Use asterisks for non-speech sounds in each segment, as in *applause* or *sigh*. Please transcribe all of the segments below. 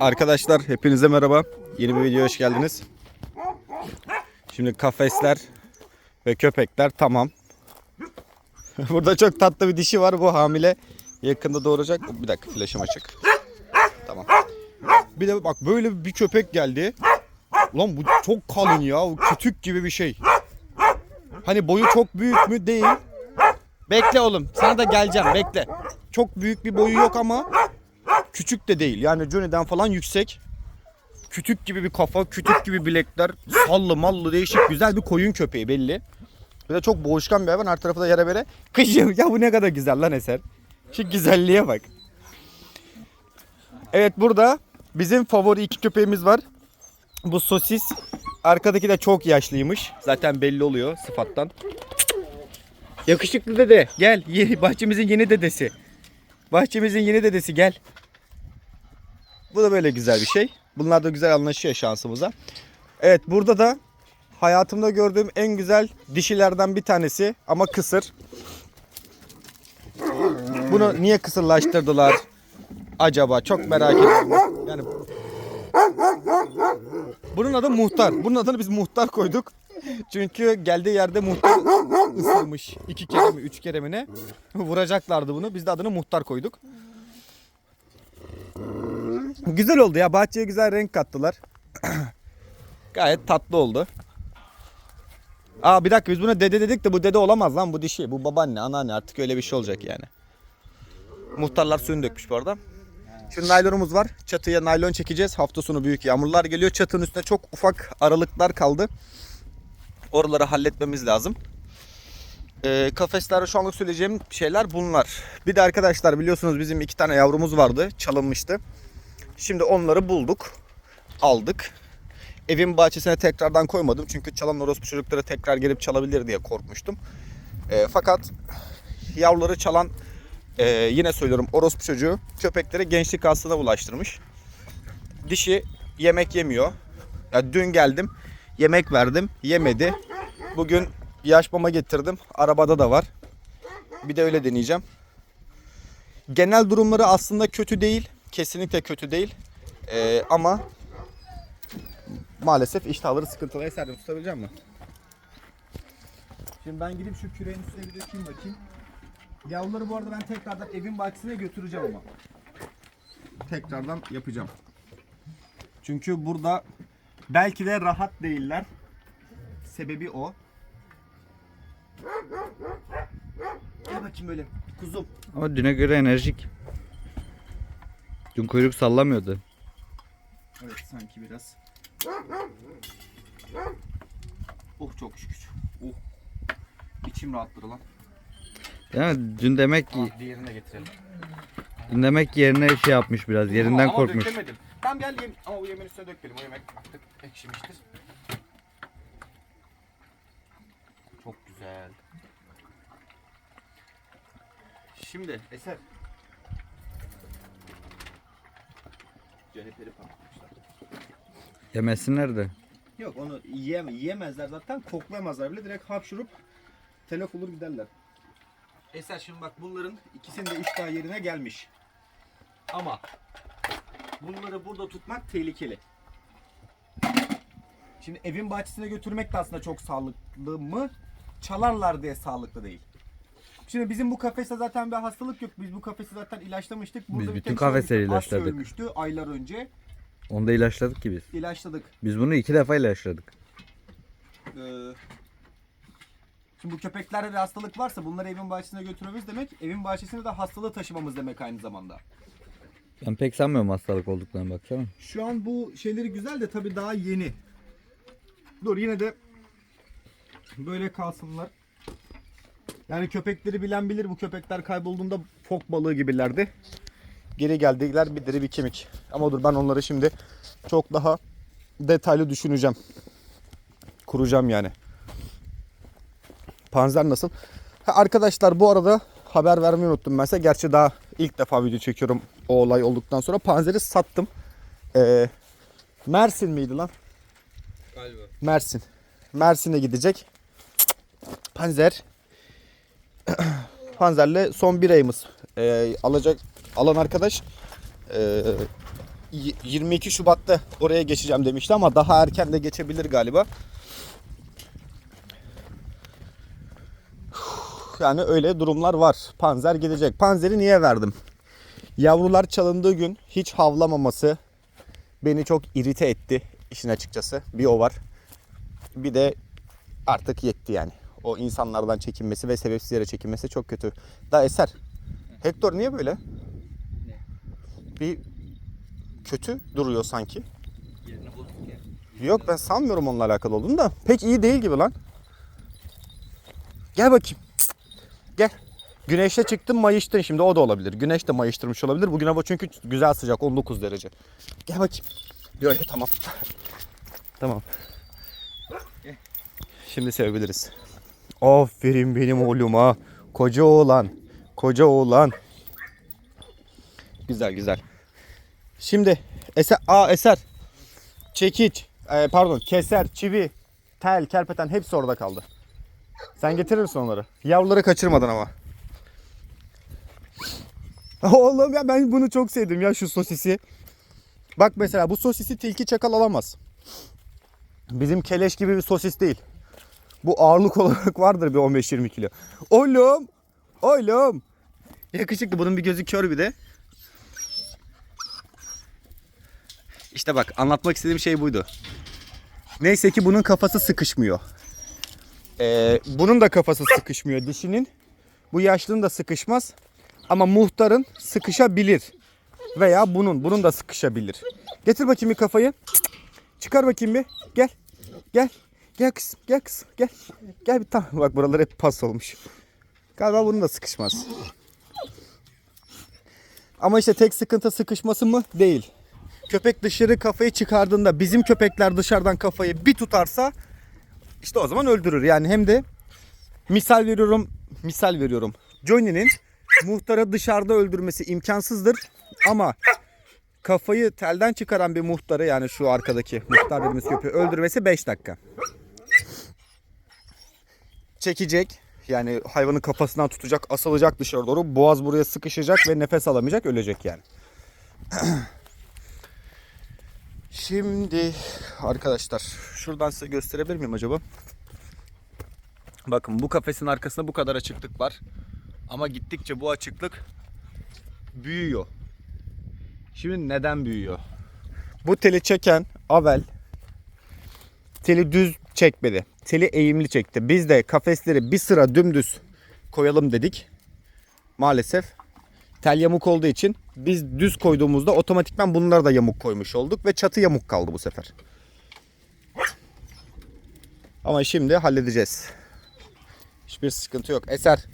Arkadaşlar hepinize merhaba. Yeni bir videoya hoş geldiniz. Şimdi kafesler ve köpekler tamam. *laughs* Burada çok tatlı bir dişi var. Bu hamile. Yakında doğuracak. Bir dakika flaşım açık. Tamam. Bir de bak böyle bir köpek geldi. Ulan bu çok kalın ya. Kütük gibi bir şey. Hani boyu çok büyük mü? Değil. Bekle oğlum. Sana da geleceğim. Bekle. Çok büyük bir boyu yok ama küçük de değil. Yani Johnny'den falan yüksek. Kütük gibi bir kafa, kütük gibi bilekler. Sallı mallı değişik güzel bir koyun köpeği belli. Bir de çok boğuşkan bir hayvan. Her tarafı da yere bere. *laughs* Kışım ya bu ne kadar güzel lan eser. Şu güzelliğe bak. Evet burada bizim favori iki köpeğimiz var. Bu sosis. Arkadaki de çok yaşlıymış. Zaten belli oluyor sıfattan. Yakışıklı dede gel. Yeni, bahçemizin yeni dedesi. Bahçemizin yeni dedesi gel. Bu da böyle güzel bir şey. Bunlar da güzel anlaşıyor şansımıza. Evet burada da hayatımda gördüğüm en güzel dişilerden bir tanesi ama kısır. Bunu niye kısırlaştırdılar acaba? Çok merak ediyorum. Yani bunun adı muhtar. Bunun adını biz muhtar koyduk. Çünkü geldiği yerde muhtar ısırmış. iki kere mi üç kere mi ne? Vuracaklardı bunu. Biz de adını muhtar koyduk. Güzel oldu ya. Bahçeye güzel renk kattılar. *clears throat* Gayet tatlı oldu. Aa bir dakika biz buna dede dedik de bu dede olamaz lan bu dişi. Bu babaanne, anneanne artık öyle bir şey olacak yani. Muhtarlar suyunu dökmüş bu arada. Şimdi naylonumuz var. Çatıya naylon çekeceğiz. Hafta sonu büyük yağmurlar geliyor. Çatının üstünde çok ufak aralıklar kaldı. Oraları halletmemiz lazım. Ee, kafeslerde şu anlık söyleyeceğim şeyler bunlar. Bir de arkadaşlar biliyorsunuz bizim iki tane yavrumuz vardı. Çalınmıştı. Şimdi onları bulduk. Aldık. Evin bahçesine tekrardan koymadım. Çünkü çalan orospu çocukları tekrar gelip çalabilir diye korkmuştum. Ee, fakat yavruları çalan ee, yine söylüyorum orospu çocuğu köpekleri gençlik hastalığına bulaştırmış. Dişi yemek yemiyor. Ya dün geldim yemek verdim yemedi. Bugün yaş mama getirdim. Arabada da var. Bir de öyle deneyeceğim. Genel durumları aslında kötü değil. Kesinlikle kötü değil. Ee, ama maalesef iştahları sıkıntılı. Eserdim tutabilecek misin? Şimdi ben gidip şu küreğin üstüne bir dökeyim bakayım. Yavruları bu arada ben tekrardan evin bahçesine götüreceğim ama. Tekrardan yapacağım. Çünkü burada belki de rahat değiller. Sebebi o. Gel bakayım böyle kuzum. Ama düne göre enerjik. Dün kuyruk sallamıyordu. Evet sanki biraz. Oh çok şükür. Oh. İçim rahatladı lan. Değil mi? Dün demek ki Diğerini de getirelim. dün demek ki yerine şey yapmış biraz. Yerinden Ama korkmuş. dökemedim. Tamam gel yem ama o yemin üstüne dökmeyelim. O yemek artık ekşimiştir. Çok güzel. Şimdi Eser. Cenepleri patlamışlar. Yemesinler de. Yok onu yiyeme, yiyemezler zaten koklayamazlar bile direkt hapşurup telef olur giderler. Eser şimdi bak bunların ikisinin de iştah yerine gelmiş. Ama bunları burada tutmak tehlikeli. Şimdi evin bahçesine götürmek de aslında çok sağlıklı mı? Çalarlar diye sağlıklı değil. Şimdi bizim bu kafeste zaten bir hastalık yok. Biz bu kafesi zaten ilaçlamıştık. Burada Biz bir bütün tek şey kafesleri ölmüştü. Asya ilaçladık. ölmüştü aylar önce. Onu da ilaçladık ki biz. İlaçladık. Biz bunu iki defa ilaçladık. Ee, şimdi bu köpeklerde bir hastalık varsa bunları evin bahçesine götürmemiz demek evin bahçesine de hastalığı taşımamız demek aynı zamanda. Ben pek sanmıyorum hastalık olduklarını baksana. Şu an bu şeyleri güzel de tabii daha yeni. Dur yine de böyle kalsınlar. Yani köpekleri bilen bilir bu köpekler kaybolduğunda fok balığı gibilerdi. Geri geldiler bir deri bir kemik. Ama dur ben onları şimdi çok daha detaylı düşüneceğim. Kuracağım yani. Panzer nasıl? Ha, arkadaşlar bu arada haber vermeyi unuttum ben size. Gerçi daha ilk defa video çekiyorum o olay olduktan sonra. Panzeri sattım. Ee, Mersin miydi lan? Galiba. Mersin. Mersin'e gidecek. Panzer. *clears throat* Panzer'le son bir ayımız. Ee, alacak alan arkadaş y- 22 Şubat'ta oraya geçeceğim demişti ama daha erken de geçebilir galiba. Yani öyle durumlar var. Panzer gidecek. Panzeri niye verdim? Yavrular çalındığı gün hiç havlamaması beni çok irite etti işin açıkçası. Bir o var. Bir de artık yetti yani. O insanlardan çekinmesi ve sebepsiz yere çekinmesi çok kötü. Daha Eser. Hector niye böyle? Bir kötü duruyor sanki. Yok ben sanmıyorum onunla alakalı olduğunu da. Pek iyi değil gibi lan. Gel bakayım. Gel. Güneşe çıktın mayıştın şimdi o da olabilir. Güneş de mayıştırmış olabilir. Bugün hava çünkü güzel sıcak 19 derece. Gel bakayım. Yok tamam. *laughs* tamam. Şimdi sevebiliriz. Aferin benim oğluma. Koca oğlan. Koca oğlan. Güzel güzel. Şimdi eser, aa eser. Çekiç, e, pardon keser, çivi, tel, kerpeten hepsi orada kaldı. Sen getirir misin onları? Yavruları kaçırmadan ama. *laughs* Oğlum ya ben bunu çok sevdim ya şu sosisi. Bak mesela bu sosisi tilki çakal alamaz. Bizim keleş gibi bir sosis değil. Bu ağırlık *laughs* olarak vardır bir 15-20 kilo. Oğlum! Oğlum! Yakışıklı bunun bir gözü kör bir de. İşte bak anlatmak istediğim şey buydu. Neyse ki bunun kafası sıkışmıyor. Ee, bunun da kafası sıkışmıyor dişinin. Bu yaşlının da sıkışmaz. Ama muhtarın sıkışabilir. Veya bunun, bunun da sıkışabilir. Getir bakayım bir kafayı. Çıkar bakayım bir. Gel. Gel. Gel kızım, gel kızım, gel. Gel bir tamam. Bak buralar hep pas olmuş. Galiba bunun da sıkışmaz. Ama işte tek sıkıntı sıkışması mı? Değil. Köpek dışarı kafayı çıkardığında bizim köpekler dışarıdan kafayı bir tutarsa işte o zaman öldürür. Yani hem de misal veriyorum, misal veriyorum. Johnny'nin muhtarı dışarıda öldürmesi imkansızdır ama kafayı telden çıkaran bir muhtarı yani şu arkadaki muhtar dediğimiz köpeği öldürmesi 5 dakika. Çekecek yani hayvanın kafasından tutacak, asılacak dışarı doğru. Boğaz buraya sıkışacak ve nefes alamayacak, ölecek yani. *clears throat* Şimdi arkadaşlar şuradan size gösterebilir miyim acaba? Bakın bu kafesin arkasında bu kadar açıklık var. Ama gittikçe bu açıklık büyüyor. Şimdi neden büyüyor? Bu teli çeken Avel teli düz çekmedi. Teli eğimli çekti. Biz de kafesleri bir sıra dümdüz koyalım dedik. Maalesef tel yamuk olduğu için biz düz koyduğumuzda otomatikman bunları da yamuk koymuş olduk ve çatı yamuk kaldı bu sefer. Ama şimdi halledeceğiz. Hiçbir sıkıntı yok. Eser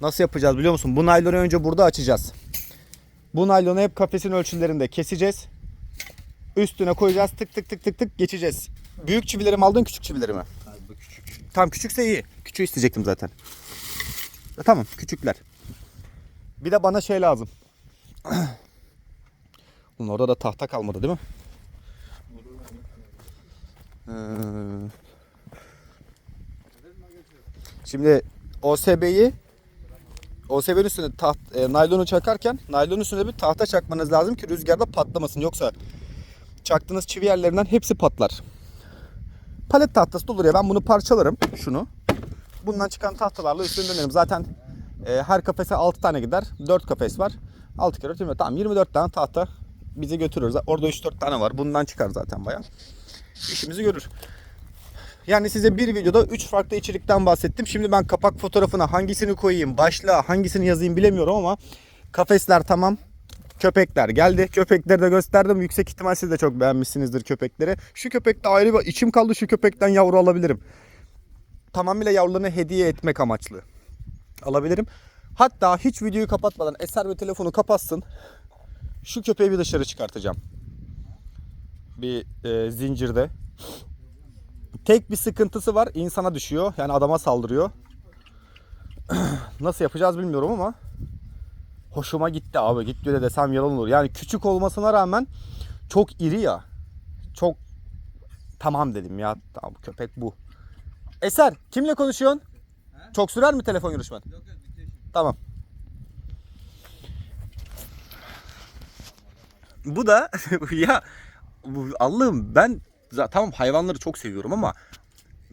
nasıl yapacağız biliyor musun? Bu naylonu önce burada açacağız. Bu naylonu hep kafesin ölçülerinde keseceğiz. Üstüne koyacağız tık tık tık tık tık geçeceğiz. Büyük çivileri mi aldın küçük çivileri mi? Bu küçük. Tam küçükse iyi. Küçüğü isteyecektim zaten. E, tamam küçükler. Bir de bana şey lazım. *clears throat* Bunun orada da tahta kalmadı değil mi? Ee, Şimdi OSB'yi OSB'nin üstüne taht, e, naylonu çakarken naylonun üstüne bir tahta çakmanız lazım ki rüzgarda patlamasın. Yoksa çaktığınız çivi yerlerinden hepsi patlar. Palet tahtası da olur ya ben bunu parçalarım şunu. Bundan çıkan tahtalarla üstüne dönerim. Zaten e, her kafese 6 tane gider. 4 kafes var. 6 kere 24. Tamam 24 tane tahta bizi götürür. Orada 3-4 tane var. Bundan çıkar zaten bayağı. İşimizi görür. Yani size bir videoda 3 farklı içerikten bahsettim. Şimdi ben kapak fotoğrafına hangisini koyayım, başlığa hangisini yazayım bilemiyorum ama kafesler tamam. Köpekler geldi. Köpekleri de gösterdim. Yüksek ihtimal siz de çok beğenmişsinizdir köpekleri. Şu köpekte ayrı bir içim kaldı. Şu köpekten yavru alabilirim. Tamamıyla yavrularını hediye etmek amaçlı. Alabilirim. Hatta hiç videoyu kapatmadan Eser ve telefonu kapatsın. Şu köpeği bir dışarı çıkartacağım. Bir e, zincirde. Tek bir sıkıntısı var. insana düşüyor. Yani adama saldırıyor. *clears throat* Nasıl yapacağız bilmiyorum ama hoşuma gitti abi. Gitti de desem yalan olur. Yani küçük olmasına rağmen çok iri ya. Çok tamam dedim ya. Tamam köpek bu. Eser kimle konuşuyorsun? Çok sürer mi telefon görüşmen? Tamam. bu da *laughs* ya Allah'ım ben tamam hayvanları çok seviyorum ama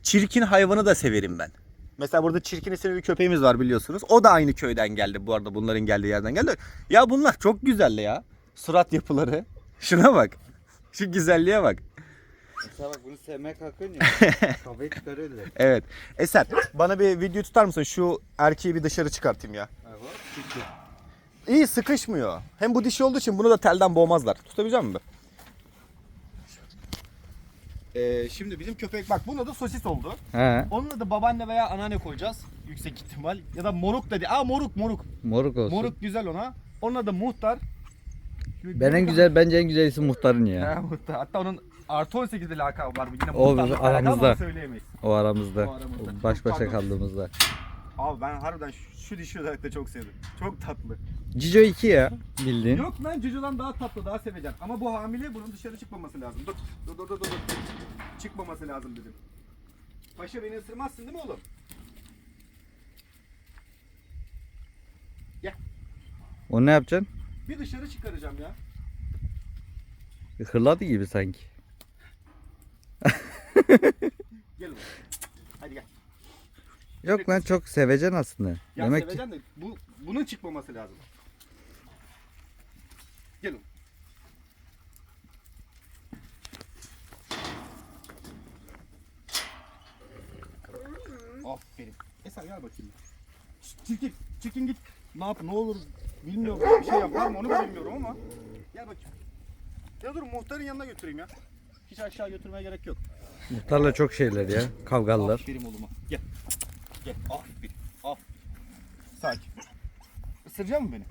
çirkin hayvanı da severim ben. Mesela burada çirkin isimli bir köpeğimiz var biliyorsunuz. O da aynı köyden geldi bu arada bunların geldiği yerden geldi. Ya bunlar çok güzel ya. Surat yapıları. *laughs* Şuna bak. Şu güzelliğe bak. Mesela bak bunu sevmek hakkın ya. *laughs* Kafayı çıkarıyorlar. Evet. Eser bana bir video tutar mısın? Şu erkeği bir dışarı çıkartayım ya. İyi sıkışmıyor. Hem bu dişi olduğu için bunu da telden boğmazlar. Tutabilecek misin? Ee, şimdi bizim köpek bak bunun adı sosis oldu. He. Onun adı babaanne veya anneanne koyacağız. Yüksek ihtimal. Ya da moruk dedi. Aa moruk moruk. Moruk olsun. Moruk güzel ona. Onun adı muhtar. Şu- Ben en güzel bence en güzel isim muhtarın ya. Ha, muhtar. Hatta onun artı 18'de lakabı var. Yine O muhtarlık aramızda. lakabı ama söyleyemeyiz. O aramızda. O aramızda. Baş başa Pardon. kaldığımızda. Abi ben harbiden şu, şu dişi özellikle çok sevdim. Çok tatlı. Cico 2 ya bildiğin. Yok lan Cucu'dan daha tatlı, daha seveceğim. Ama bu hamile bunun dışarı çıkmaması lazım. Dur, dur, dur, dur, dur. Çıkmaması lazım dedim. Paşa beni ısırmazsın değil mi oğlum? O ne yapacaksın? Bir dışarı çıkaracağım ya. Hırladı gibi sanki. Gel oğlum. Hadi gel. Yok lan çok seveceksin aslında. Ya Demek ki de bu, bunun çıkmaması lazım. Gel oğlum. Aferin. Eser gel bakayım. Çirkin, çirkin git. Ne yap, ne olur bilmiyorum. Bir şey yapar mı onu da bilmiyorum ama. Gel bakayım. Ya dur muhtarın yanına götüreyim ya. Hiç aşağı götürmeye gerek yok. muhtarla çok şeyler ya. Kavgalılar. Aferin oğluma. Gel. Gel. Aferin. Aferin. Sakin. Isıracak mı beni?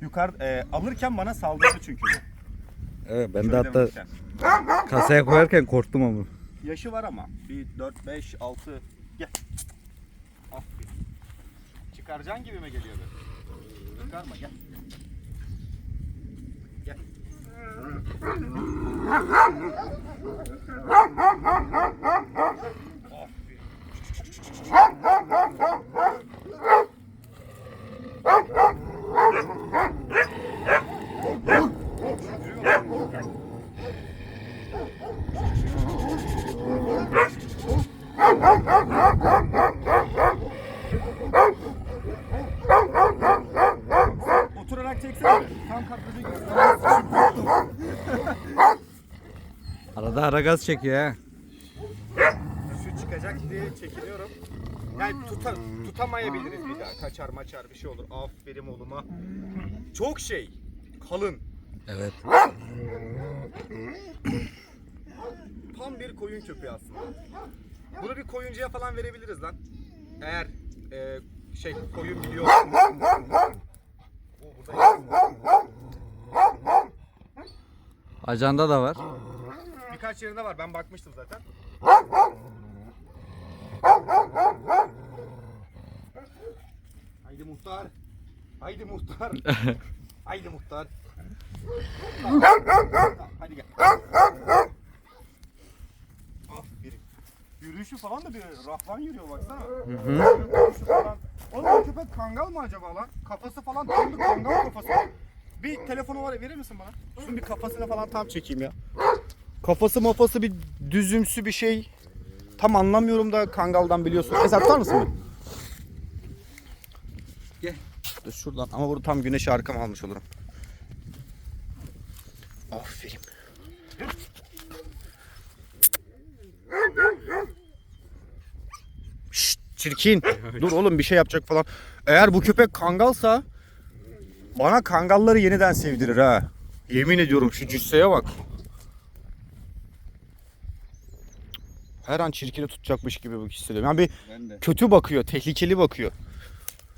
Yukarı e, alırken bana saldırdı çünkü bu. Evet ben de Şöyle hatta demişler. kasaya koyarken korktum ama. Yaşı var ama. 1, 4, 5, 6. Gel. Aferin. Çıkaracaksın gibi mi geliyordu? Çıkarma gel. Gel. Oturarak çeksene. Tam katlayacak. Arada ara gaz çekiyor ha. Şu çıkacak diye çekiniyorum. Tuta, tutamayabiliriz bir daha. Kaçar maçar bir şey olur. Aferin oğluma. Çok şey. Kalın. Evet. Tam bir koyun köpeği aslında. Bunu bir koyuncuya falan verebiliriz lan. Eğer e, şey koyun biliyor. Ajanda da var. birkaç yerinde var. Ben bakmıştım zaten. Haydi muhtar. Haydi muhtar. *laughs* Haydi muhtar. Hadi gel. Aferin. Yürüyüşü falan da bir rahvan yürüyor baksana. Yürüyüşü falan. Oğlum bu köpek kangal mı acaba lan? Kafası falan tam bir kangal kafası. Bir telefonu var verir misin bana? Şunun bir kafasını falan tam çekeyim ya. Kafası mafası bir düzümsü bir şey. Tam anlamıyorum da kangaldan biliyorsun. Eser tutar mısın beni? Gel. Dur şuradan ama burada tam güneşi arkam almış olurum. Aferin. Şşt, çirkin. *laughs* Dur oğlum bir şey yapacak falan. Eğer bu köpek kangalsa bana kangalları yeniden sevdirir ha. Yemin ediyorum şu cüsseye bak. Her an çirkini tutacakmış gibi bu hissediyorum. Yani bir Ben de. kötü bakıyor, tehlikeli bakıyor.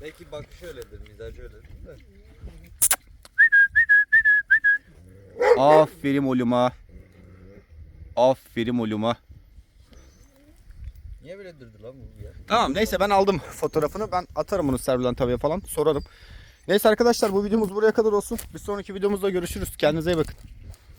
Belki bakış öyledir, mizacı öyledir. Aferin oğluma. Aferin oğluma. Niye böyle durdu lan bu ya? Tamam neyse ben aldım fotoğrafını. Ben atarım bunu Serbilen tabii falan sorarım. Neyse arkadaşlar bu videomuz buraya kadar olsun. Bir sonraki videomuzda görüşürüz. Kendinize iyi bakın.